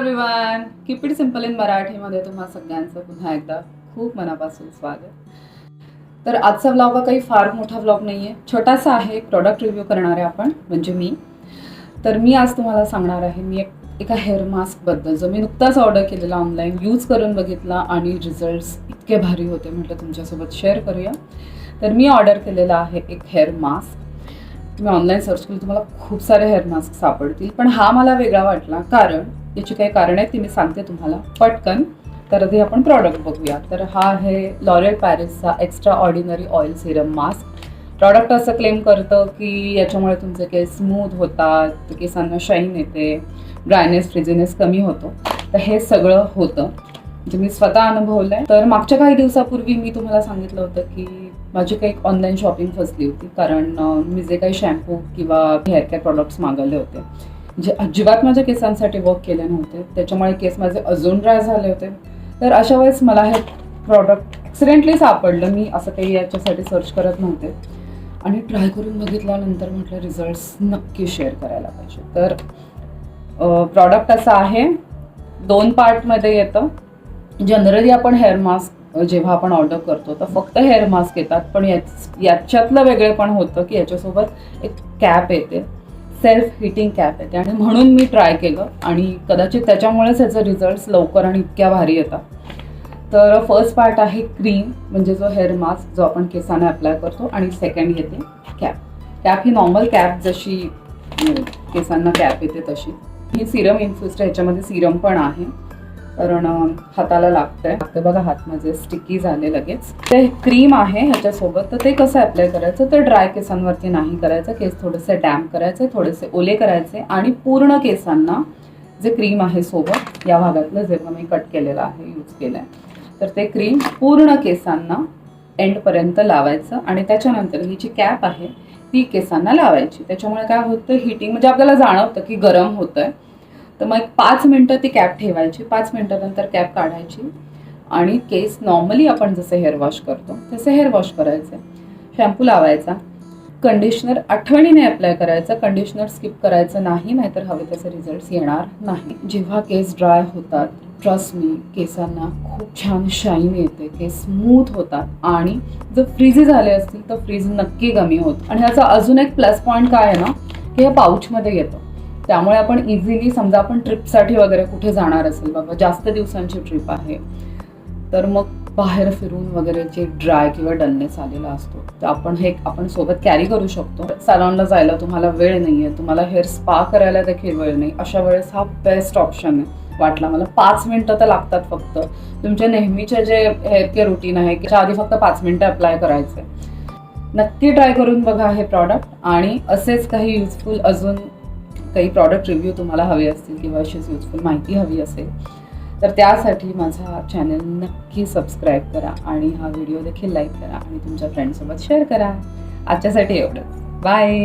Everyone keep it simple in मराठीमध्ये तुम्हा सगळ्यांचं पुन्हा एकदा खूप मनापासून स्वागत. तर आजचा व्लॉग हा काही फार मोठा व्लॉग नाही आहे छोटासा आहे एक प्रॉडक्ट रिव्ह्यू करणार आहे आपण म्हणजे मी. तर मी आज तुम्हाला सांगणार आहे मी एक एका हेअर मास्कबद्दल जो मी नुकताच ऑर्डर केलेला ऑनलाईन यूज करून बघितला आणि रिझल्ट्स इतके भारी होते म्हटलं तुमच्यासोबत शेअर करूया. तर मी ऑर्डर केलेला आहे एक हेअर मास्क मी ऑनलाईन सर्च केलं तुम्हाला खूप सारे हेअर मास्क सापडतील. पण हा मला वेगळा वाटला कारण याची काही कारण आहेत ती मी सांगते तुम्हाला. पटकन. तर आधी आपण प्रॉडक्ट बघूया. तर हा आहे L'Oreal पॅरिसचा extra ordinary oil serum mask product असं क्लेम करतं की याच्यामुळे तुमचे केस स्मूथ होतात केसांना शाईन येते ड्रायनेस फ्रिजीनेस कमी होतो. तर हे सगळं होतं. जे मी स्वतः अनुभवलं आहे तर मागच्या काही दिवसापूर्वी मी तुम्हाला सांगितलं होतं की माझी काही ऑनलाईन शॉपिंग फसली होती. कारण मी जे काही शॅम्पू किंवा हेअर केअर प्रॉडक्ट्स मागवले होते. जे अजिबात माझ्या केसांसाठी वर्क केले नव्हते. त्याच्यामुळे केस माझे अजून ड्राय झाले होते. तर अशा वेळेस मला हे प्रॉडक्ट ॲक्सिडेंटली सापडलं. मी असं काही याच्यासाठी सर्च करत नव्हते. आणि ट्राय करून बघितल्यानंतर म्हटलं रिझल्ट्स नक्की शेअर करायला पाहिजे. तर प्रॉडक्ट असं आहे. दोन पार्टमध्ये येतं. जनरली आपण हेअर मास्क जेव्हा आपण ऑर्डर करतो तर फक्त हेअर मास्क येतात. पण याच याच्यातलं वेगळेपण होतं की याच्यासोबत एक कॅप येते. सेल्फ हिटिंग कॅप येते आणि म्हणून मी ट्राय केलं आणि कदाचित त्याच्यामुळेच याचे रिझल्ट्स लवकर आणि इतक्या भारी येतात. तर फर्स्ट पार्ट आहे क्रीम म्हणजे जो हेअर मास्क जो आपण केसांना अप्लाय करतो आणि सेकंड येते कॅप कॅप ही नॉर्मल कॅप जशी केसांना कॅप येते तशी. ही सिरम इन्फ्युस्ट ह्याच्यामध्ये सिरम पण आहे. कारण हाताला लागतंय. लागतं बघा हात माझे स्टिकी झाले लगेच. ते क्रीम आहे ह्याच्यासोबत तर ते कसं अप्लाय करायचं? तर ड्राय केसांवरती नाही करायचं. केस थोडेसे डॅम्प करायचे थोडेसे ओले करायचे आणि पूर्ण केसांना जे क्रीम आहे सोबत या भागातलं जेव्हा मी कट केलेलं आहे यूज केलं आहे तर ते क्रीम पूर्ण केसांना एंडपर्यंत लावायचं आणि त्याच्यानंतर ही जी कॅप आहे ती केसांना लावायची. त्याच्यामुळे काय होतं हिटिंग म्हणजे आपल्याला जाणवतं की गरम होतंय. तर मग एक पाच मिनटं ती कॅप ठेवायची पाच मिनटानंतर कॅप काढायची. आणि केस नॉर्मली आपण जसं हेअर वॉश करतो तसे हेअर वॉश करायचे. शॅम्पू लावायचा. कंडिशनर आठवणीने अप्लाय करायचं. कंडिशनर स्किप करायचं नाही नाहीतर हवे तसे रिझल्ट्स येणार नाही. जेव्हा केस ड्राय होतात ट्रस्ट मी केसांना खूप छान शाईन येते. केस स्मूथ होतात. आणि जर फ्रीज झाले असतील तर फ्रीज नक्की कमी होत. आणि ह्याचा अजून एक प्लस पॉईंट काय आहे ना की हे पाऊचमध्ये येतं. त्यामुळे आपण इझिली समजा आपण ट्रिपसाठी वगैरे कुठे जाणार असेल बाबा जास्त दिवसांची ट्रिप आहे तर मग बाहेर फिरून वगैरे जे ड्राय किंवा डलनेस आलेला असतो तर आपण हे आपण सोबत कॅरी करू शकतो. सॅलॉनला जायला तुम्हाला वेळ नाही आहे तुम्हाला हेअर स्पा करायला देखील वेळ नाही. अशा वेळेस हा बेस्ट ऑप्शन आहे. वाटला मला पाच मिनटं तर लागतात फक्त. तुमच्या नेहमीचे जे हेअर केअर रुटीन आहे त्याच्या आधी फक्त पाच मिनिटं अप्लाय करायचे. नक्की ट्राय करून बघा हे प्रॉडक्ट आणि असेच काही युजफुल अजून काही प्रॉडक्ट रिव्ह्यू तुम्हाला हवे असतील किंवा अशीच युजफुल माहिती हवी असेल तर त्यासाठी माझा चॅनल नक्की सबस्क्राईब करा आणि हा व्हिडिओ देखील लाईक करा आणि तुमच्या फ्रेंडसोबत शेअर करा. आजच्यासाठी एवढंच. बाय